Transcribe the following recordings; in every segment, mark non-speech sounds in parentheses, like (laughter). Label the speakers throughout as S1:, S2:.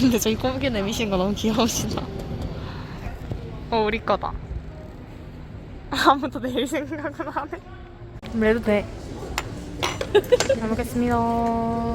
S1: 근데 저기 꼬부기 내미신 거 너무 귀여우시다. 어, 우리 거다. (laughs) 아무도 내릴 생각은 안 해. 그래도 돼. (laughs) 잘 먹겠습니다. 우와.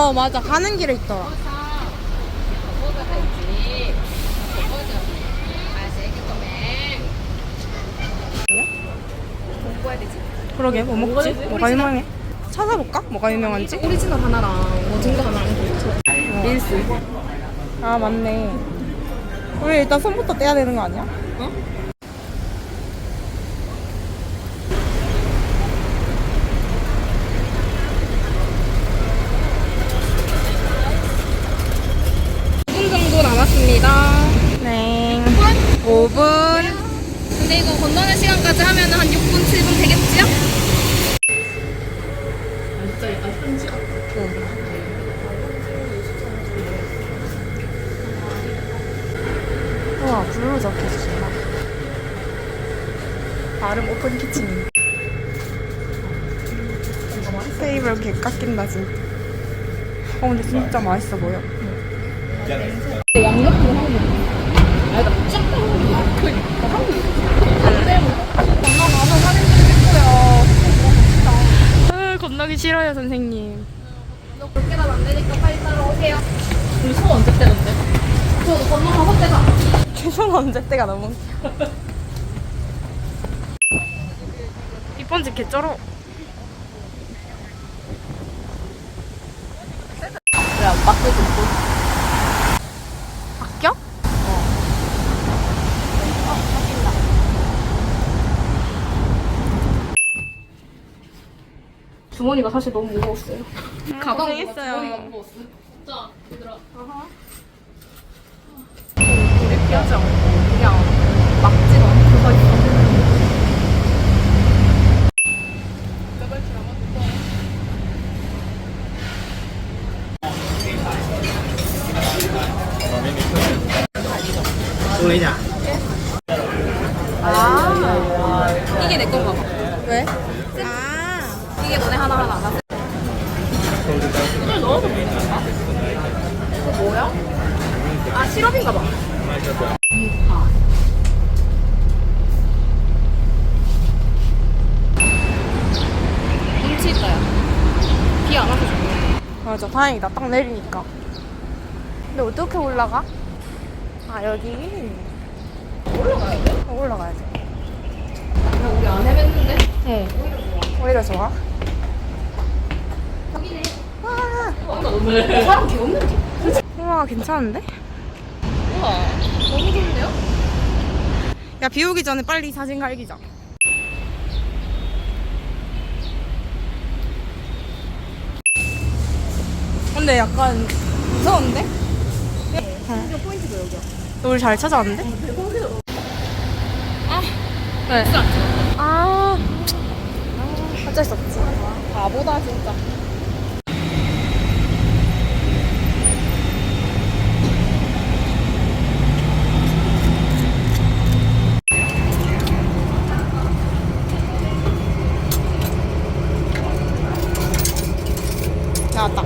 S1: 어, 맞아. 가는 길에 있더라.
S2: 되지
S1: 그러게, 뭐 먹지?
S2: 되지?
S1: 뭐가
S2: 오리지널?
S1: 유명해? 찾아볼까? 뭐가 유명한지?
S2: 오리지널 하나랑 뭐 증거 하나랑 줘 릴스
S1: 아, 맞네. 우리 일단 손부터 떼야 되는 거 아니야?
S2: 어? 분 정도 남았습니다
S1: 네. 5분.
S2: 근데 이거 건너는 시간까지 하면 한 6분, 7분 되겠지요? 진짜 약간 현지야.
S1: 블루 적혀주신다. 발음 오픈 키친. 테이블 개 깎인다, 진짜. 어, 근데 진짜 맛있어 보여.
S2: 양옆으로 하는 거. 아, 나 쫙. 그니까 한국. 건너가서 사진 찍고요.
S1: 건너기 싫어요, 선생님.
S2: 너 그렇게 가면 안 되니까 빨리 따라오세요. 우리 손 언제 떼는데? 저도 건너가서 떼자.
S1: 최선 언제 때가 너무 웃겨. 이번 집 개쩔어.
S2: 왜안 바꾸고
S1: 바뀌어?
S2: 주머니가 사실 너무 무거웠어요. 가방
S1: 고생했어요.
S2: 주머니가 무거웠어. 자, 얘들아. 표정 그냥 막지도 않고 서 있어. 아, 이게 내 건가 봐.
S1: 왜? 아.
S2: 이게 너네 하나하나 안 하세요? 이걸 넣어서 먹는다? 이거 뭐야? 아, 시럽인가 봐. 눈치 있다, 야. 비 안 와서 좋네.
S1: 맞아, 다행이다. 딱 내리니까. 근데 어떻게 올라가? 아, 여기.
S2: 올라가야 돼?
S1: 어, 올라가야 돼.
S2: 야, 우리 안 헤맸는데?
S1: 응.
S2: 오히려 좋아.
S1: 오히려 좋아. 와,
S2: 어, 나 오늘 사람 귀엽는데?
S1: 우와, 괜찮은데?
S2: 우와, 너무 좋은데요?
S1: 야, 비 오기 전에 빨리 사진 갈기자. 근데 약간 무서운데?
S2: 포인트도 여기야.
S1: 우리 잘 찾아왔는데? 아, 네.
S2: 진짜 안
S1: 아, 어쩔 수 없지.
S2: 바보다, 진짜.
S1: 나왔다.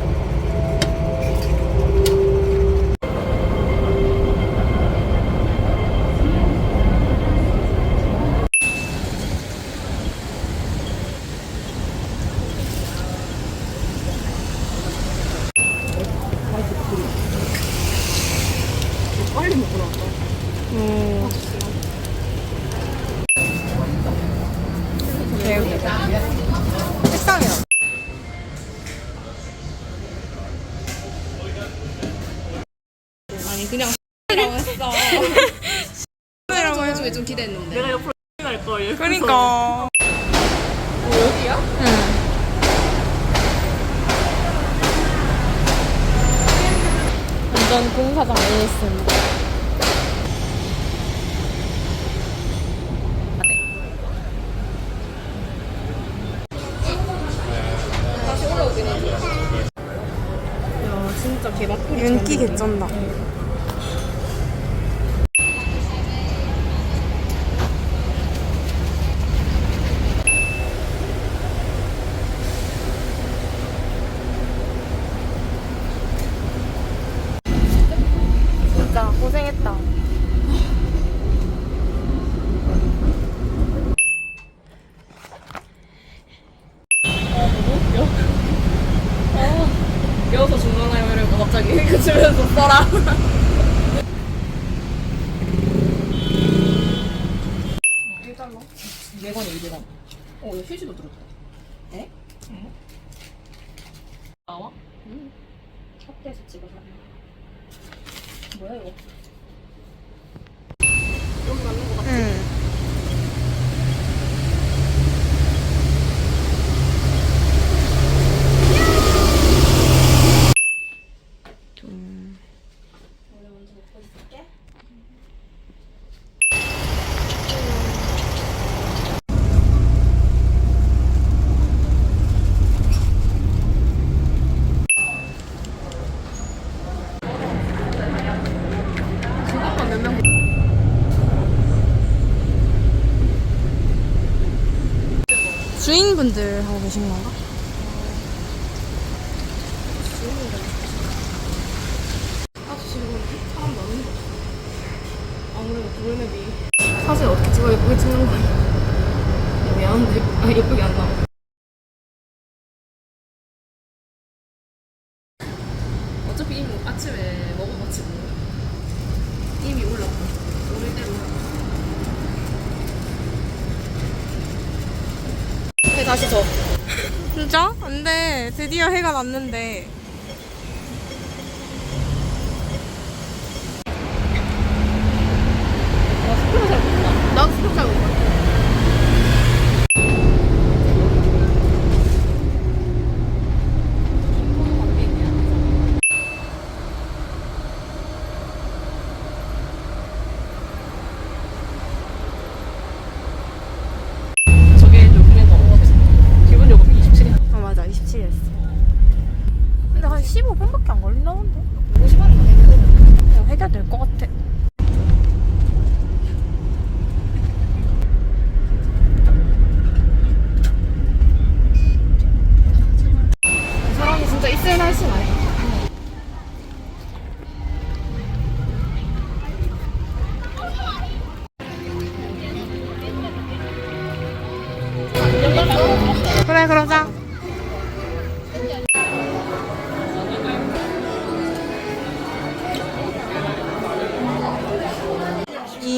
S2: 아니 그냥 라고 했어.
S1: 라고
S2: 해주게 좀 기대했는데.
S3: 내가 옆으로 갈 걸.
S1: 그러니까.
S2: 여기야?
S1: 응. 완 전 공사장.
S2: 다시 올라오긴. 야 진짜 개맛돌이.
S1: 윤기 개쩐다. 진짜 고생했다.
S2: 배워서 죽나요 이러고 갑자기 써라. 일달러? 200원에 200원. 어, 이거 휴지도 들었다. 에? 응. 나와? 응. 샷대에서 찍어서. 뭐야, 이거? 여기 맞는 거 같아.
S1: 응.
S2: 원래 먼저 먹고 있을게. 지금만 몇 명?
S1: 주인 분들 하고 계신 건가?
S2: 사진 어떻게 찍어 예쁘게 찍는 거야. 야, 미안한데 아 예쁘게 안 나와. 어차피 이미 아침에 먹어가지고 이미 올랐고 오를 대로 올랐고. 해 다시 져.
S1: 진짜? 안 돼. 드디어 해가 났는데.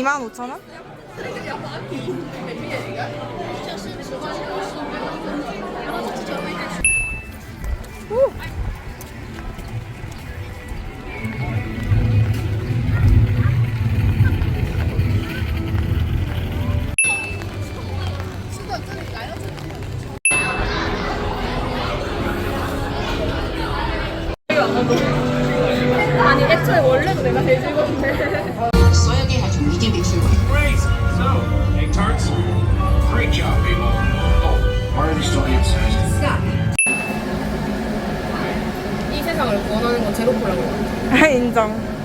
S2: 25,000원? 아니 애초에 원래도 내가 제일 즐거운데
S4: Great! So, egg tarts? Great job, people. Oh, why are they still inside?
S2: 이 세상을 원하는 건 제로콜라인 것 같아.
S1: 인정.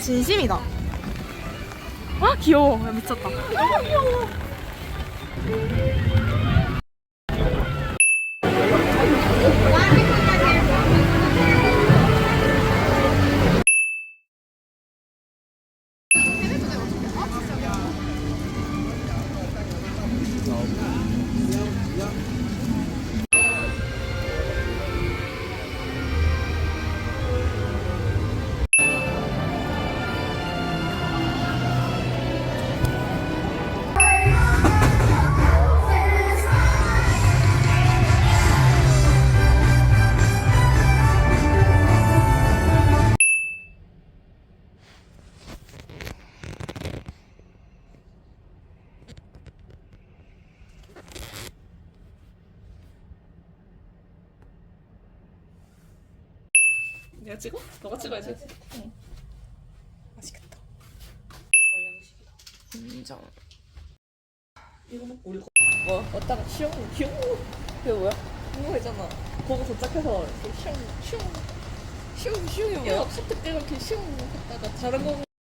S1: 진심이다. 아 귀여워. 야, 미쳤다. 너무 귀여워.
S3: 찍어? 너가 찍어야지.
S1: 맛있겠다.
S3: 인정. 이거 먹고 우리. 뭐 왔다가 슝, 슝. 그게 뭐야? 그거 있잖아. 거기 도착해서 이렇게 슝, 슝. 슝, 슝이 뭐야? 카트 때가 이렇게 슝 했다가 다른 거